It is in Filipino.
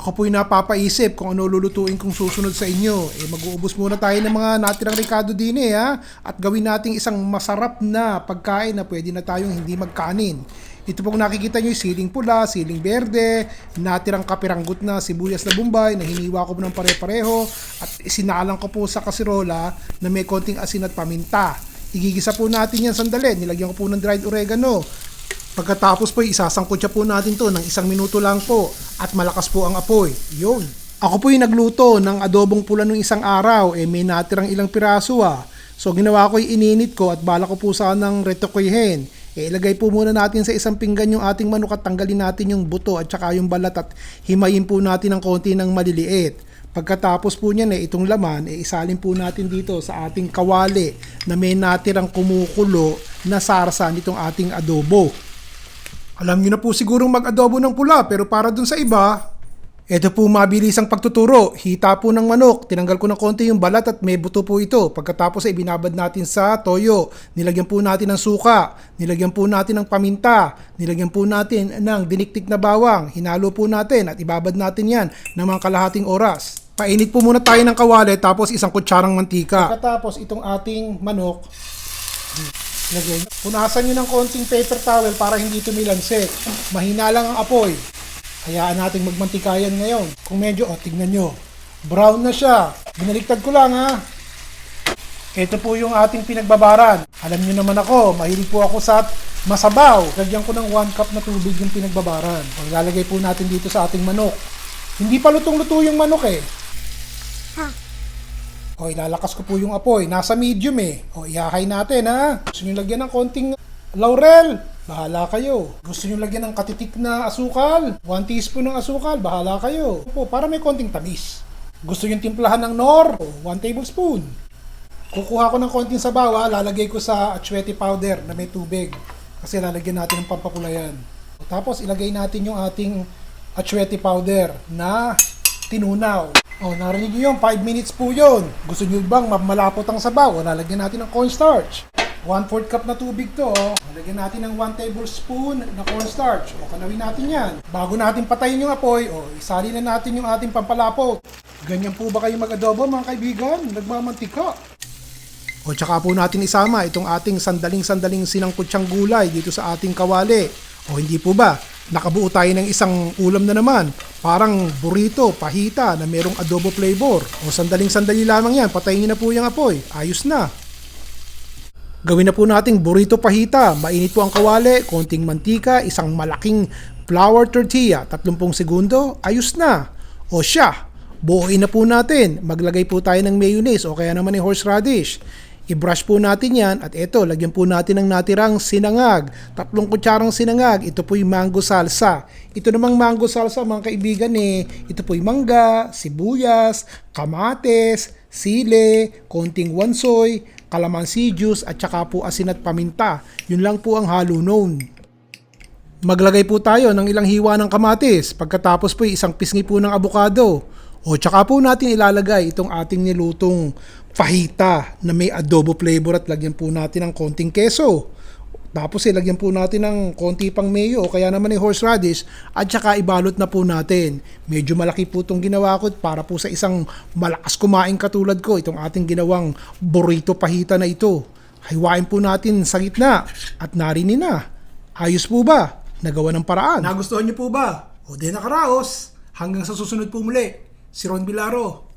Ako po'y napapaisip kung ano lulutuin kong susunod sa inyo. Eh, mag-uubos muna tayo ng mga natirang Ricardo din eh, ha? At gawin nating isang masarap na pagkain na pwede na tayong hindi magkanin. Ito pong nakikita nyo siling pula, siling berde, natirang kapiranggot na sibuyas na bombay na hiniwa ko po ng pare-pareho at isinalang ko po sa kasirola na may konting asin at paminta. Igigisa po natin yan sandali. Nilagyan ko po ng dried oregano. Pagkatapos po, isasangkot po natin to ng isang minuto lang po at malakas po ang apoy. Yun. Ako po yung nagluto ng adobong pula nung isang araw. Eh, may natirang ilang piraso ah. So, ginawa ko yung ininit ko at bala ko po sanang retokuyhin. Eh, ilagay po muna natin sa isang pinggan yung ating manok at tanggalin natin yung buto at saka yung balat at himayin po natin ng konti ng maliliit. Pagkatapos po niyan eh, itong laman, eh, isalin po natin dito sa ating kawali na may natirang kumukulo na sarsa nitong ating adobo. Alam niyo na po sigurong mag-adobo ng pula pero para dun sa iba, ito po mabilis ang pagtuturo. Hita po ng manok. Tinanggal ko ng konti yung balat at may buto po ito. Pagkatapos ay binabad natin sa toyo. Nilagyan po natin ng suka. Nilagyan po natin ng paminta. Nilagyan po natin ng diniktik na bawang. Hinalo po natin at ibabad natin yan ng mga kalahating oras. Painit po muna tayo ng kawali tapos isang kutsarang mantika. Pagkatapos itong ating manok, Lagay. Punasan nyo ng konting paper towel para hindi tumilansik. Mahina lang ang apoy. Hayaan nating magmantikayan ngayon. Kung medyo, oh, tignan nyo. Brown na siya. Binaligtad ko lang ha. Ito po yung ating pinagbabaran. Alam nyo naman ako, mahilig po ako sa masabaw. Lagyan ko ng 1 cup na tubig yung pinagbabaran. O, lalagay po natin dito sa ating manok. Hindi pa lutong-luto yung manok eh. O, ilalakas ko po yung apoy. Nasa medium eh. O, ihahay natin ha. Gusto nyo lagyan ng konting laurel? Bahala kayo. Gusto nyo lagyan ng katitik na asukal? 1 teaspoon ng asukal? Bahala kayo. Po, para may konting tamis. Gusto nyo timplahan ng nor? 1 tablespoon. Kukuha ko ng konting sabaw ha. Lalagay ko sa achwete powder na may tubig. Kasi lalagyan natin ng pampakulayan. Tapos ilagay natin yung ating achwete powder na tinunaw. Oh, narinig niyo yun, 5 minutes po yun. Gusto niyo bang ma- malapot ang sabaw? O, lalagyan natin ng cornstarch. 1 4 cup na tubig to. Oh. Lagyan natin ng 1 tablespoon na cornstarch. O, kanawin natin yan. Bago natin patayin yung apoy, o, isali na natin yung ating pampalapot. Ganyan po ba kayo mag-adobo mga kaibigan? Nagmamantika. O tsaka po natin isama itong ating sandaling-sandaling sinangkutsang gulay dito sa ating kawali. O hindi po ba? Nakabuo tayo ng isang ulam na naman. Parang burrito, pahita na merong adobo flavor. O sandaling-sandali lamang yan. Patayin niyo na po yung apoy. Ayos na. Gawin na po nating burrito pahita. Mainit po ang kawali, konting mantika, isang malaking flour tortilla, 30 segundo, ayos na. O siya, buuin na po natin. Maglagay po tayo ng mayonnaise o kaya naman ng horseradish. I-brush po natin yan at eto, lagyan po natin ng natirang sinangag. Tatlong kutsarang sinangag. Ito po yung mango salsa. Ito namang mango salsa mga kaibigan eh. Ito po yung mangga, sibuyas, kamates, sile, konting wansoy, calamansi juice at saka po asin at paminta. Yun lang po ang halo noon. Maglagay po tayo ng ilang hiwa ng kamatis. Pagkatapos po isang pisngi po ng abukado. O tsaka po natin ilalagay itong ating nilutong fajita na may adobo flavor at lagyan po natin ng konting keso. Tapos ilagyan po natin ng konti pang mayo o kaya naman yung horseradish at saka ibalot na po natin. Medyo malaki po itong ginawa ko para po sa isang malakas kumain katulad ko itong ating ginawang burrito pahita na ito. Hiwain po natin sa gitna at narinin na. Ayos po ba? Nagawa ng paraan. Nagustuhan niyo po ba? O di nakaraos. Hanggang sa susunod po muli. Si Ron Bilaro.